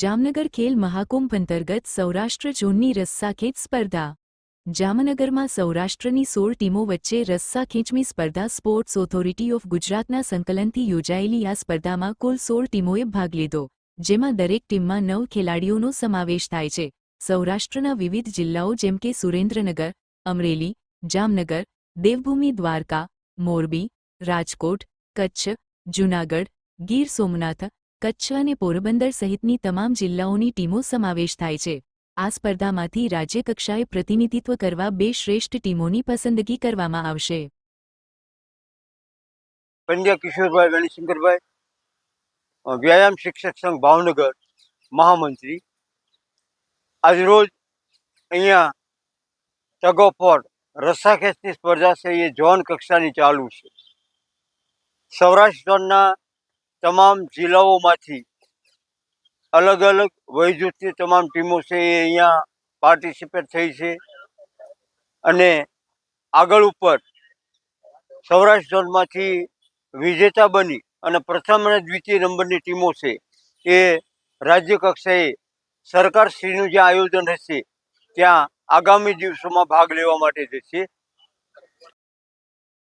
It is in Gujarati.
જામનગર ખેલ મહાકુંભ અંતર્ગત સૌરાષ્ટ્ર ઝોનની રસ્સાખેંચ સ્પર્ધા. જામનગરમાં સૌરાષ્ટ્રની સોળ ટીમો વચ્ચે રસ્સાખેંચમી સ્પર્ધા સ્પોર્ટ્સ ઓથોરિટી ઓફ ગુજરાતના સંકલનથી યોજાયેલી આ સ્પર્ધામાં કુલ સોળ ટીમોએ ભાગ લીધો, જેમાં દરેક ટીમમાં નવ ખેલાડીઓનો સમાવેશ થાય છે. સૌરાષ્ટ્રના વિવિધ જિલ્લાઓ જેમ કે સુરેન્દ્રનગર, અમરેલી, જામનગર, દેવભૂમિ, દ્વારકા, મોરબી, રાજકોટ, કચ્છ, જૂનાગઢ, ગીર સોમનાથ કચ્છ અને પોરબંદર સહિતની તમામ જિલ્લાઓની ટીમો સમાવેશ થાય છે. આ સ્પર્ધામાંથી રાજ્યકક્ષાએ પ્રતિનિધિત્વ કરવા બે શ્રેષ્ઠ ટીમોની પસંદગી કરવામાં આવશે. વ્યાયામ શિક્ષક સંઘ ભાવનગર, મહામંત્રી. આજરોજ અહીંયા ટગ ઓફ વોર રસ્સાખેંચની સ્પર્ધા છે, એ ઝોન કક્ષાની ચાલુ છે. સૌરાષ્ટ્રના તમામ જિલ્લાઓમાંથી અલગ અલગ વયજૂથની તમામ ટીમો છે એ અહીંયા પાર્ટિસિપેટ થઈ છે. અને આગળ ઉપર સૌરાષ્ટ્ર ઝોનમાંથી વિજેતા બની અને પ્રથમ અને દ્વિતીય નંબરની ટીમો છે એ રાજ્ય કક્ષાએ સરકારશ્રીનું જે આયોજન હશે, ત્યાં આગામી દિવસોમાં ભાગ લેવા માટે જશે